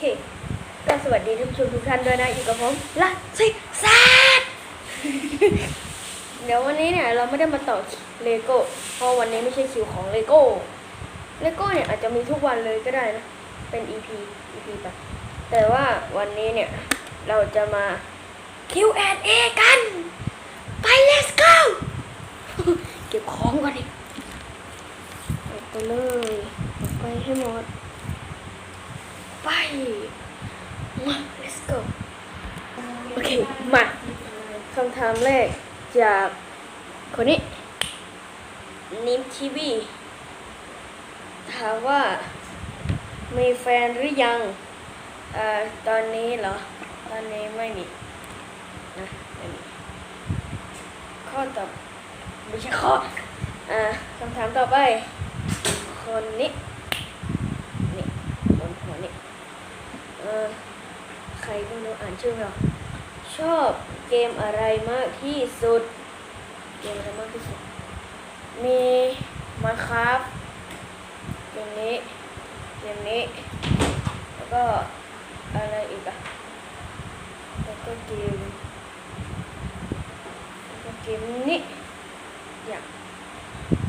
เค ก็สวัสดีท่านผู้ชมทุกท่านด้วยนะอยู่กับผมลัซิซาดเดี๋ยววันนี้เนี่ยเราไม่ได้มาต่อเลโก้เพราะวันนี้ไม่ใช่คิวของเลโก้เลโก้เนี่ยอาจจะมีทุกวันเลยก็ได้นะ เป็น EP EP ไปแต่ว่าวันนี้เนี่ย เราจะมา Q&A กัน ไป let's go เก็บของก่อนดิเอาไปเลยเอาไปให้หมด ไปมา let's go โอเค มาคำถามแรกจากคนนี้นิมทีวีถามว่ามีแฟนหรือยังเอ่อตอนนี้เหรอ ตอนนี้ไม่มีนะไม่มีข้อต่อไม่ใช่ข้ออ่าคำถามต่อไป คนนี้บนหัวนี่เออใค รก็รู้อ่านชื่อไม่ออกชอบเกมอะไรมากที่สุด เกมอะไรมากที่สุด มีมาครับเกมนี้เกมนี้ แล้วก็อะไรอีกอะแล้วก็เกมแล้วก็เกมนี้อย่าง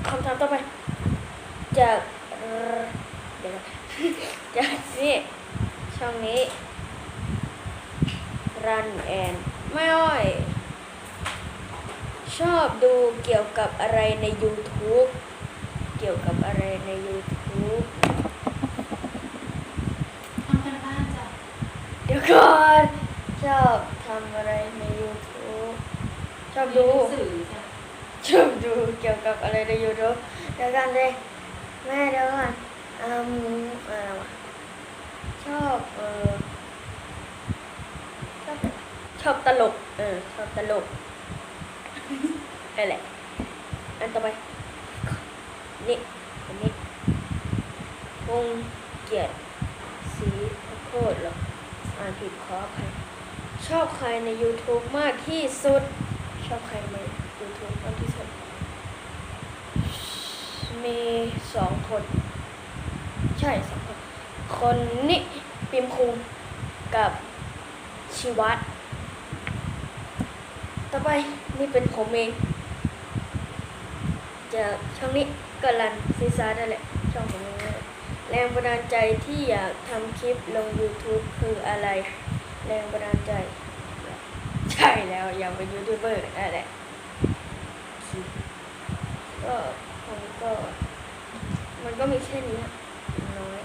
คำถามต่อไป จากเดี๋ยวจากนี่ช่องนี้ รันแอนไม่อ้อย ชอบดูเกี่ยวกับอะไรใน YouTube เกี่ยวกับอะไรใน YouTube ทำกันบ้านจ้ะเดี๋ยวก่อนชอบทำอะไรใน YouTube ชอบดู เรียนหนังสือจ้ะชอบดูเกี่ยวกับอะไรใน YouTube เดี๋ยวกันเลยแม่เดี๋ยวก่อนอืมอะไรวะชอบเออชอบ ชอบตลก เออ ชอบตลกนั่นแหละ อันต่อไป นี่ อันนี้พงเกียรติสีโคตรหรออ่านผิดขออภัยชอบใครใน YouTube มากที่สุด ชอบใครใน YouTube มากที่สุด มีสองคน ใช่สองคน คนนี้ปิมคุงกับชิวัต ต่อไปนี่เป็นผมเองจากช่องนี้ก็รันซีซ่าได้แหละช่องของเองนั่นแรงบันดาลใจที่อยากทำคลิปลง YouTube คืออะไร แรงบันดาลใจ ใช่แล้วอยากเป็นยูทูบเบอร์นั่นแหละก็ผมก็ มันก็มีแค่นี้น้อย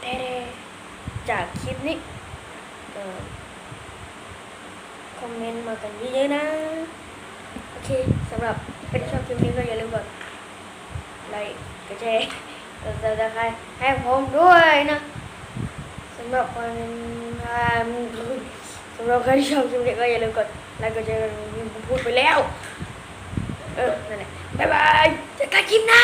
แต่จากคลิปนี้ก็ คอมเมนต์มากันเยอะๆนะ โอเคสำหรับเป็นชอบคลิปนี้ก็อย่าลืมกดไลค์กดแชร์กดซับสไครต์ให้ผมด้วยนะสำหรับคนสำหรับใครที่ชอบคลิปนี้ก็อย่าลืมกดไลค์กดแชร์กันผมพูดไปแล้ว เออนั่นแหละบ๊ายบายเจอกันคลิปหน้า